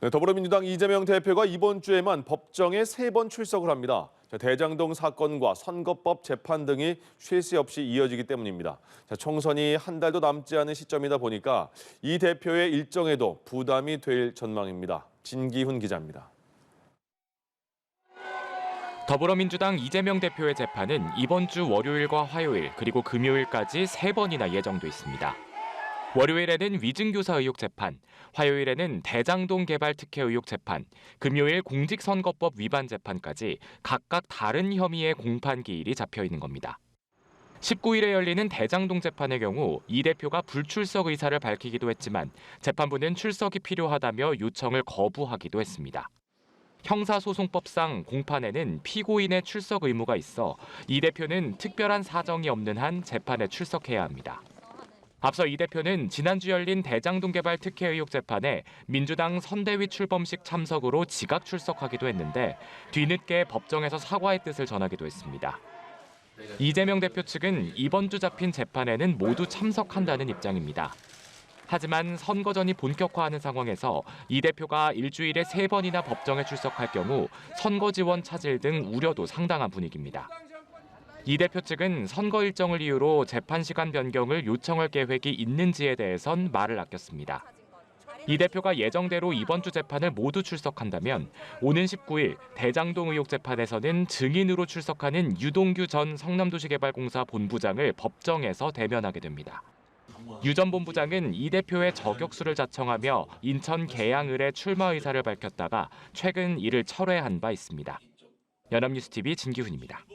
네, 더불어민주당 이재명 대표가 이번 주에만 법정에 세 번 출석을 합니다. 자, 대장동 사건과 선거법 재판 등이 쉴새 없이 이어지기 때문입니다. 자, 총선이 한 달도 남지 않은 시점이다 보니까 이 대표의 일정에도 부담이 될 전망입니다. 진기훈 기자입니다. 더불어민주당 이재명 대표의 재판은 이번 주 월요일과 화요일 그리고 금요일까지 세 번이나 예정돼 있습니다. 월요일에는 위증교사 의혹 재판, 화요일에는 대장동 개발 특혜 의혹 재판, 금요일 공직선거법 위반 재판까지 각각 다른 혐의의 공판 기일이 잡혀 있는 겁니다. 19일에 열리는 대장동 재판의 경우 이 대표가 불출석 의사를 밝히기도 했지만 재판부는 출석이 필요하다며 요청을 거부하기도 했습니다. 형사소송법상 공판에는 피고인의 출석 의무가 있어 이 대표는 특별한 사정이 없는 한 재판에 출석해야 합니다. 앞서 이 대표는 지난주 열린 대장동 개발 특혜 의혹 재판에 민주당 선대위 출범식 참석으로 지각 출석하기도 했는데 뒤늦게 법정에서 사과의 뜻을 전하기도 했습니다. 이재명 대표 측은 이번 주 잡힌 재판에는 모두 참석한다는 입장입니다. 하지만 선거전이 본격화하는 상황에서 이 대표가 일주일에 세 번이나 법정에 출석할 경우 선거 지원 차질 등 우려도 상당한 분위기입니다. 이 대표 측은 선거 일정을 이유로 재판 시간 변경을 요청할 계획이 있는지에 대해선 말을 아꼈습니다. 이 대표가 예정대로 이번 주 재판을 모두 출석한다면 오는 19일 대장동 의혹 재판에서는 증인으로 출석하는 유동규 전 성남도시개발공사 본부장을 법정에서 대면하게 됩니다. 유 전 본부장은 이 대표의 저격수를 자청하며 인천 계양을에 출마 의사를 밝혔다가 최근 이를 철회한 바 있습니다. 연합뉴스 TV 진기훈입니다.